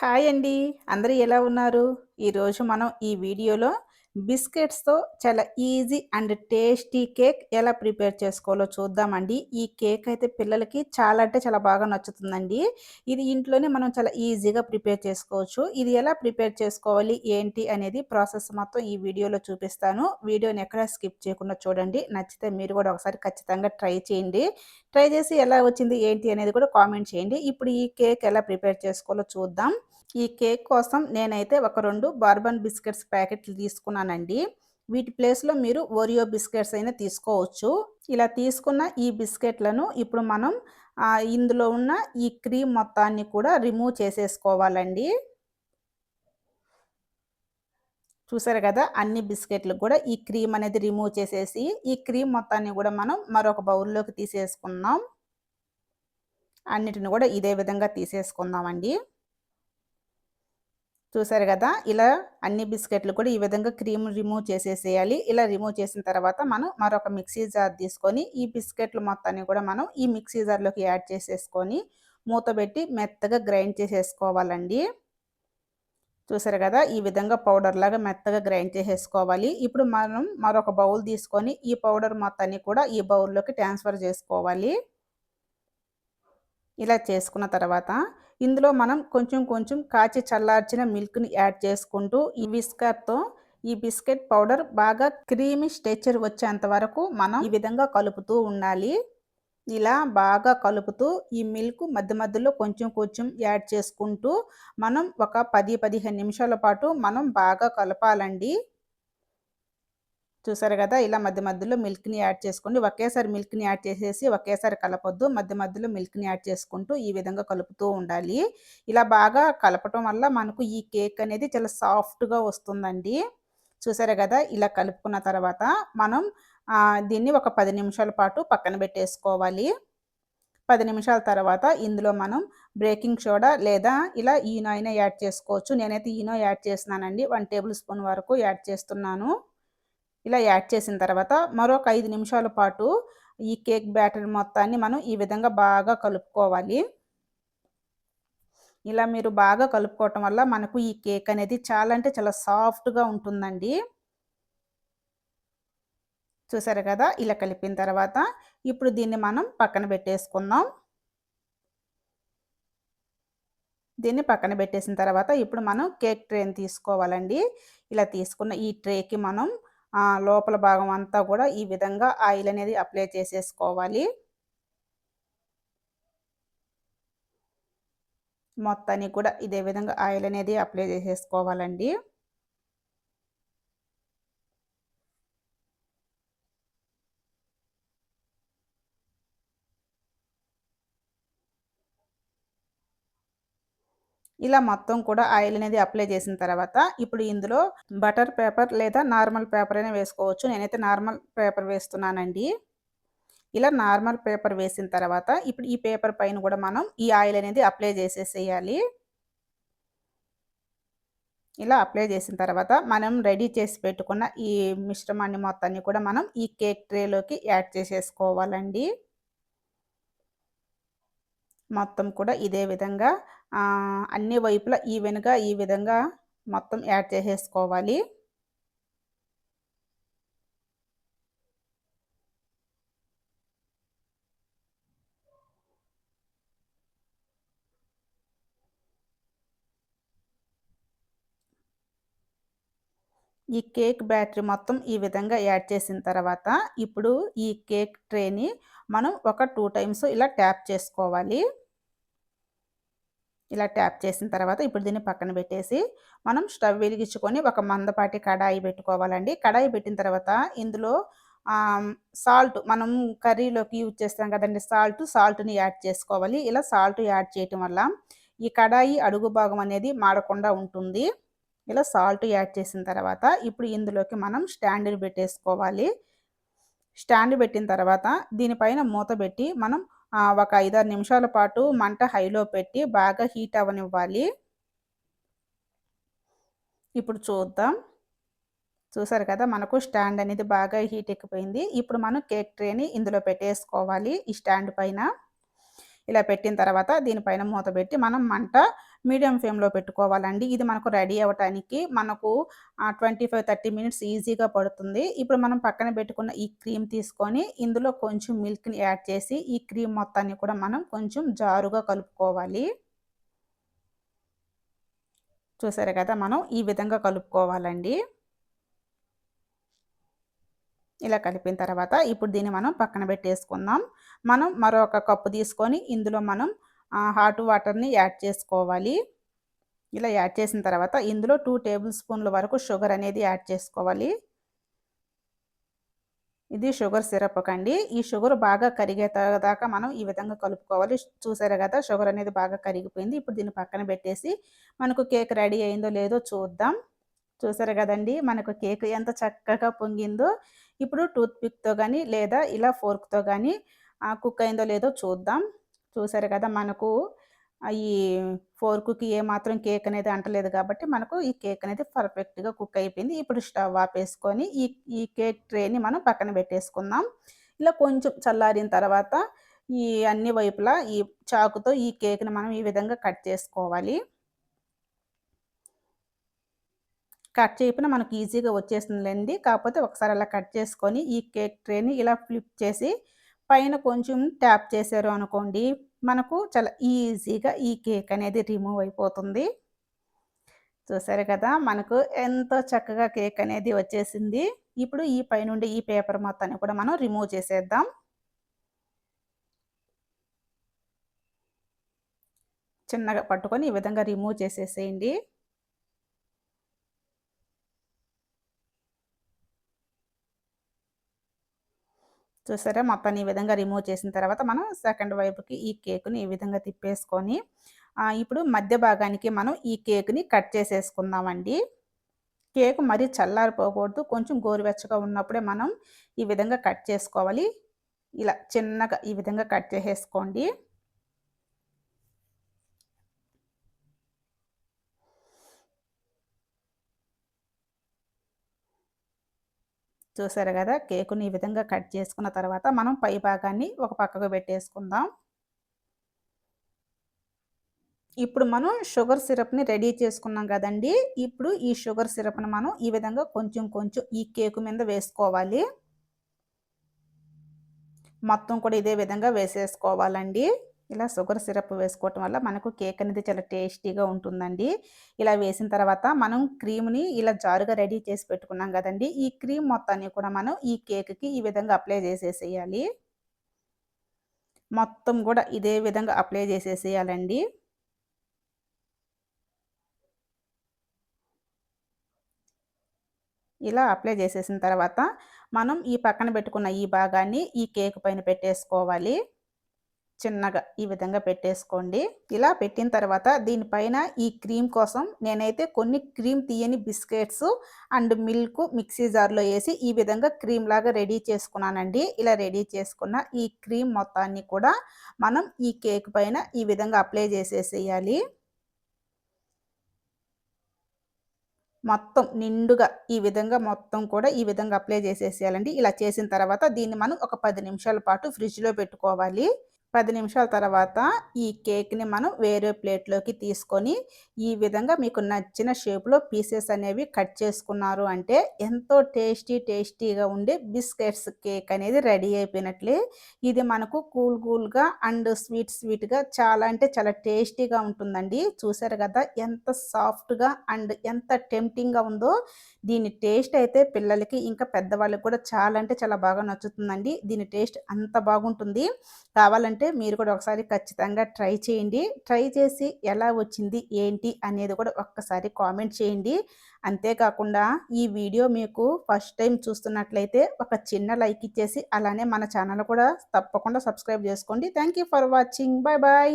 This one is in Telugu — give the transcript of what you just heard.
హాయ్ అండి. అందరూ ఎలా ఉన్నారు? ఈరోజు మనం ఈ వీడియోలో బిస్కెట్స్తో చాలా ఈజీ అండ్ టేస్టీ కేక్ ఎలా ప్రిపేర్ చేసుకోవాలో చూద్దామండి. ఈ కేక్ అయితే పిల్లలకి చాలా అంటే చాలా బాగా నచ్చుతుందండి. ఇది ఇంట్లోనే మనం చాలా ఈజీగా ప్రిపేర్ చేసుకోవచ్చు. ఇది ఎలా ప్రిపేర్ చేసుకోవాలి? ఏంటి? అనేది ప్రాసెస్ మొత్తం ఈ వీడియోలో చూపిస్తాను. వీడియోని ఎక్కడ స్కిప్ చేయకుండా చూడండి. నచ్చితే మీరు కూడా ఒకసారి ఖచ్చితంగా ట్రై చేయండి. ట్రై చేసి ఎలా వచ్చింది? ఏంటి? అనేది కూడా కామెంట్ చేయండి. ఇప్పుడు ఈ కేక్ ఎలా ప్రిపేర్ చేసుకోవాలో చూద్దాం. ఈ కేక్ కోసం నేనైతే ఒక రెండు బార్బన్ బిస్కెట్స్ ప్యాకెట్లు తీసుకున్నానండి. వీటి ప్లేస్లో మీరు ఓరియో బిస్కెట్స్ అయినా తీసుకోవచ్చు. ఇలా తీసుకున్న ఈ బిస్కెట్లను ఇప్పుడు మనం ఇందులో ఉన్న ఈ క్రీమ్ మొత్తాన్ని కూడా రిమూవ్ చేసేసుకోవాలండి. చూసారు కదా అన్ని బిస్కెట్లు కూడా ఈ క్రీమ్ అనేది రిమూవ్ చేసేసి ఈ క్రీమ్ మొత్తాన్ని కూడా మనం మరొక బౌల్లోకి తీసేసుకుందాం. అన్నిటిని కూడా ఇదే విధంగా తీసేసుకుందామండి. చూసారు కదా? ఇలా అన్ని బిస్కెట్లు కూడా ఈ విధంగా క్రీమ్ రిమూవ్ చేసేసేయాలి. ఇలా రిమూవ్ చేసిన తర్వాత మనం మరొక మిక్సీ జార్ తీసుకొని ఈ బిస్కెట్లు మొత్తాన్ని కూడా మనం ఈ మిక్సీ జార్లోకి యాడ్ చేసేసుకొని మూతబెట్టి మెత్తగా గ్రైండ్ చేసేసుకోవాలండి. చూసారు కదా? ఈ విధంగా పౌడర్ లాగా మెత్తగా గ్రైండ్ చేసేసుకోవాలి. ఇప్పుడు మనం మరొక బౌల్ తీసుకొని ఈ పౌడర్ మొత్తాన్ని కూడా ఈ బౌల్లోకి ట్రాన్స్ఫర్ చేసుకోవాలి. ఇలా చేసుకున్న తర్వాత ఇందులో మనం కొంచెం కొంచెం కాచి చల్లార్చిన మిల్క్ని యాడ్ చేసుకుంటూ ఈ విస్కర్తో ఈ బిస్కెట్ పౌడర్ బాగా క్రీమీ స్టెచర్ వచ్చేంత వరకు మనం ఈ విధంగా కలుపుతూ ఉండాలి. ఇలా బాగా కలుపుతూ ఈ మిల్క్ మధ్య మధ్యలో కొంచెం కొంచెం యాడ్ చేసుకుంటూ మనం ఒక పది పదిహేను నిమిషాల పాటు మనం బాగా కలపాలండి. చూసారు కదా ఇలా మధ్య మధ్యలో మిల్క్ని యాడ్ చేసుకోండి. ఒకేసారి మిల్క్ని యాడ్ చేసేసి ఒకేసారి కలపొద్దు. మధ్య మధ్యలో మిల్క్ని యాడ్ చేసుకుంటూ ఈ విధంగా కలుపుతూ ఉండాలి. ఇలా బాగా కలపటం వల్ల మనకు ఈ కేక్ అనేది చాలా సాఫ్ట్గా వస్తుందండి. చూసారు కదా ఇలా కలుపుకున్న తర్వాత మనం దీన్ని ఒక పది నిమిషాల పాటు పక్కన పెట్టేసుకోవాలి. పది నిమిషాల తర్వాత ఇందులో మనం బ్రేకింగ్ సోడా లేదా ఇలా ఈనో అయినా యాడ్ చేసుకోవచ్చు. నేనైతే ఈనో యాడ్ చేస్తున్నానండి. వన్ టేబుల్ స్పూన్ వరకు యాడ్ చేస్తున్నాను. ఇలా యాడ్ చేసిన తర్వాత మరొక ఐదు నిమిషాల పాటు ఈ కేక్ బ్యాటర్ మొత్తాన్ని మనం ఈ విధంగా బాగా కలుపుకోవాలి. ఇలా మీరు బాగా కలుపుకోవటం వల్ల మనకు ఈ కేక్ అనేది చాలా అంటే చాలా సాఫ్ట్గా ఉంటుందండి. చూసారు కదా? ఇలా కలిపిన తర్వాత ఇప్పుడు దీన్ని మనం పక్కన పెట్టేసుకుందాం. దీన్ని పక్కన పెట్టేసిన తర్వాత ఇప్పుడు మనం కేక్ ట్రేని తీసుకోవాలండి. ఇలా తీసుకున్న ఈ ట్రేకి మనం లోపల భాగం అంతా కూడా ఈ విధంగా ఆయిల్ అనేది అప్లై చేసేసుకోవాలి. మొత్తాన్ని కూడా ఇదే విధంగా ఆయిల్ అనేది అప్లై చేసేసుకోవాలండి. ఇలా మొత్తం కూడా ఆయిల్ అనేది అప్లై చేసిన తర్వాత ఇప్పుడు ఇందులో బటర్ పేపర్ లేదా నార్మల్ పేపర్ అయినా వేసుకోవచ్చు. నేనైతే నార్మల్ పేపర్ వేస్తున్నానండి. ఇలా నార్మల్ పేపర్ వేసిన తర్వాత ఇప్పుడు ఈ పేపర్ పైన కూడా మనం ఈ ఆయిల్ అనేది అప్లై చేసేసేయాలి. ఇలా అప్లై చేసిన తర్వాత మనం రెడీ చేసి పెట్టుకున్న ఈ మిశ్రమాన్ని మొత్తాన్ని కూడా మనం ఈ కేక్ ట్రేలోకి యాడ్ చేసేసుకోవాలండి. మొత్తం కూడా ఇదే విధంగా అన్ని వైపులా ఈవెన్గా ఈ విధంగా మొత్తం యాడ్ చేసేసుకోవాలి. ఈ కేక్ బ్యాటరీ మొత్తం ఈ విధంగా యాడ్ చేసిన తర్వాత ఇప్పుడు ఈ కేక్ ట్రేని మనం ఒక టూ టైమ్స్ ఇలా ట్యాప్ చేసుకోవాలి. ఇలా ట్యాప్ చేసిన తర్వాత ఇప్పుడు దీన్ని పక్కన పెట్టేసి మనం స్టవ్ వెలిగించుకొని ఒక మందపాటి కడాయి పెట్టుకోవాలండి. కడాయి పెట్టిన తర్వాత ఇందులో సాల్ట్ మనం కర్రీలోకి యూజ్ చేస్తాం కదండి. సాల్ట్ సాల్ట్ని యాడ్ చేసుకోవాలి. ఇలా సాల్ట్ యాడ్ చేయటం వల్ల ఈ కడాయి అడుగు భాగం అనేది మాడకుండా ఉంటుంది. ఇలా సాల్ట్ యాడ్ చేసిన తర్వాత ఇప్పుడు ఇందులోకి మనం స్టాండ్ని పెట్టేసుకోవాలి. స్టాండ్ పెట్టిన తర్వాత దీనిపైన మూత పెట్టి మనం ఒక ఐదారు నిమిషాల పాటు మంట హైలో పెట్టి బాగా హీట్ అవ్వనివ్వాలి ఇప్పుడు చూద్దాం. చూసారు కదా మనకు స్టాండ్ అనేది బాగా హీట్ ఎక్కిపోయింది. ఇప్పుడు మనం కేక్ ట్రేని ఇందులో పెట్టేసుకోవాలి ఈ స్టాండ్ పైన. ఇలా పెట్టిన తర్వాత దీనిపైన మూత పెట్టి మనం మంట మీడియం ఫ్లేమ్లో పెట్టుకోవాలండి. ఇది మనకు రెడీ అవ్వటానికి మనకు ట్వంటీ ఫైవ్ థర్టీ మినిట్స్ ఈజీగా పడుతుంది. ఇప్పుడు మనం పక్కన పెట్టుకున్న ఈ క్రీమ్ తీసుకొని ఇందులో కొంచెం మిల్క్ని యాడ్ చేసి ఈ క్రీమ్ మొత్తాన్ని కూడా మనం కొంచెం జారుగా కలుపుకోవాలి. చూసారు కదా మనం ఈ విధంగా కలుపుకోవాలండి. ఇలా కలిపిన తర్వాత ఇప్పుడు దీన్ని మనం పక్కన పెట్టేసుకుందాం. మనం మరొక కప్పు తీసుకొని ఇందులో మనం హాట్ వాటర్ని యాడ్ చేసుకోవాలి. ఇలా యాడ్ చేసిన తర్వాత ఇందులో టూ టేబుల్ స్పూన్ల వరకు షుగర్ అనేది యాడ్ చేసుకోవాలి. ఇది షుగర్ సిరప్ కండి. ఈ షుగర్ బాగా కరిగేదాకా మనం ఈ విధంగా కలుపుకోవాలి. చూసారు కదా షుగర్ అనేది బాగా కరిగిపోయింది. ఇప్పుడు దీన్ని పక్కన పెట్టేసి మనకు కేక్ రెడీ అయిందో లేదో చూద్దాం. చూసారు కదండి మనకు కేక్ ఎంత చక్కగా పొంగిందో. ఇప్పుడు టూత్ పిక్తో కానీ లేదా ఇలా ఫోర్క్తో కానీ కుక్ అయిందో లేదో చూద్దాం. చూసారు కదా! మనకు ఈ ఫోర్కుకి ఏమాత్రం కేక్ అనేది అంటలేదు కాబట్టి మనకు ఈ కేక్ అనేది పర్ఫెక్ట్గా కుక్ అయిపోయింది. ఇప్పుడు స్టవ్ ఆపేసుకొని ఈ ఈ కేక్ ట్రేని మనం పక్కన పెట్టేసుకుందాం. ఇలా కొంచెం చల్లారిన తర్వాత ఈ అన్ని వైపులా ఈ చాకుతో ఈ కేక్ని మనం ఈ విధంగా కట్ చేసుకోవాలి. కట్ చేయకుండా మనకు ఈజీగా వచ్చేస్తుందిలేండి. కాకపోతే ఒకసారి అలా కట్ చేసుకొని ఈ కేక్ ట్రేని ఇలా ఫ్లిప్ చేసి పైన కొంచెం ట్యాప్ చేశారు అనుకోండి మనకు చాలా ఈజీగా ఈ కేక్ అనేది రిమూవ్ అయిపోతుంది. చూసారు కదా మనకు ఎంతో చక్కగా కేక్ అనేది వచ్చేసింది. ఇప్పుడు ఈ పైనుండి ఈ పేపర్ మొత్తాన్ని కూడా మనం రిమూవ్ చేసేద్దాం. చిన్నగా పట్టుకొని ఈ విధంగా రిమూవ్ చేసేసేయండి. చూసారా? మొత్తాన్ని ఈ విధంగా రిమూవ్ చేసిన తర్వాత మనం సెకండ్ వైపుకి ఈ కేకుని ఈ విధంగా తిప్పేసుకొని ఇప్పుడు మధ్య భాగానికి మనం ఈ కేక్ని కట్ చేసేసుకుందామండి. కేక్ మరీ చల్లారిపోకూడదు. కొంచెం గోరువెచ్చగా ఉన్నప్పుడే మనం ఈ విధంగా కట్ చేసుకోవాలి. ఇలా చిన్నగా ఈ విధంగా కట్ చేసేసుకోండి. చూసారు కదా? కేకుని ఈ విధంగా కట్ చేసుకున్న తర్వాత మనం పై భాగాన్ని ఒక పక్కకు పెట్టేసుకుందాం. ఇప్పుడు మనం షుగర్ సిరప్ని రెడీ చేసుకున్నాం కదండి? ఇప్పుడు ఈ షుగర్ సిరప్ని మనం ఈ విధంగా కొంచెం కొంచెం ఈ కేకు మీద వేసుకోవాలి. మొత్తం కూడా ఇదే విధంగా వేసేసుకోవాలండి. ఇలా షుగర్ సిరప్ వేసుకోవటం వల్ల మనకు కేక్ అనేది చాలా టేస్టీగా ఉంటుందండి. ఇలా వేసిన తర్వాత మనం క్రీమ్ని ఇలా జారుగా రెడీ చేసి పెట్టుకున్నాం కదండి. ఈ క్రీమ్ మొత్తాన్ని కూడా మనం ఈ కేక్కి ఈ విధంగా అప్లై చేసేసేయాలి. మొత్తం కూడా ఇదే విధంగా అప్లై చేసేసేయాలండి. ఇలా అప్లై చేసేసిన తర్వాత మనం ఈ పక్కన పెట్టుకున్న ఈ భాగాన్ని ఈ కేక్ పైన పెట్టేసుకోవాలి. చిన్నగా ఈ విధంగా పెట్టేసుకోండి. ఇలా పెట్టిన తర్వాత దీనిపైన ఈ క్రీమ్ కోసం నేనైతే కొన్ని క్రీమ్ తీయని బిస్కెట్స్ అండ్ మిల్క్ మిక్సీ జార్లో వేసి ఈ విధంగా క్రీమ్ లాగా రెడీ చేసుకున్నానండి. ఇలా రెడీ చేసుకున్న ఈ క్రీమ్ మొత్తాన్ని కూడా మనం ఈ కేక్ పైన ఈ విధంగా అప్లై చేసేసేయాలి. మొత్తం నిండుగా ఈ విధంగా మొత్తం కూడా ఈ విధంగా అప్లై చేసేసేయాలండి. ఇలా చేసిన తర్వాత దీన్ని మనం ఒక పది నిమిషాల పాటు ఫ్రిడ్జ్లో పెట్టుకోవాలి. పది నిమిషాల తర్వాత ఈ కేక్ని మనం వేరే ప్లేట్లోకి తీసుకొని ఈ విధంగా మీకు నచ్చిన షేప్లో పీసెస్ అనేవి కట్ చేసుకున్నారు అంటే ఎంతో టేస్టీ టేస్టీగా ఉండే బిస్కెట్స్ కేక్ అనేది రెడీ అయిపోయినట్లే. ఇది మనకు కూల్ కూల్గా అండ్ స్వీట్ స్వీట్గా చాలా అంటే చాలా టేస్టీగా ఉంటుందండి. చూసారు కదా ఎంత సాఫ్ట్గా అండ్ ఎంత టెంప్టింగ్గా ఉందో. దీని టేస్ట్ అయితే పిల్లలకి ఇంకా పెద్దవాళ్ళకి కూడా చాలా అంటే చాలా బాగా నచ్చుతుందండి. దీని టేస్ట్ అంత బాగుంటుంది. కావాలంటే అంటే మీరు కూడా ఒకసారి ఖచ్చితంగా ట్రై చేయండి. ట్రై చేసి ఎలా వచ్చింది ఏంటి అనేది కూడా ఒక్కసారి కామెంట్ చేయండి. అంతేకాకుండా ఈ వీడియో మీకు ఫస్ట్ టైం చూస్తున్నట్లయితే ఒక చిన్న లైక్ ఇచ్చేసి అలానే మన ఛానల్ కూడా తప్పకుండా సబ్స్క్రైబ్ చేసుకోండి. Thank for watching. Bye bye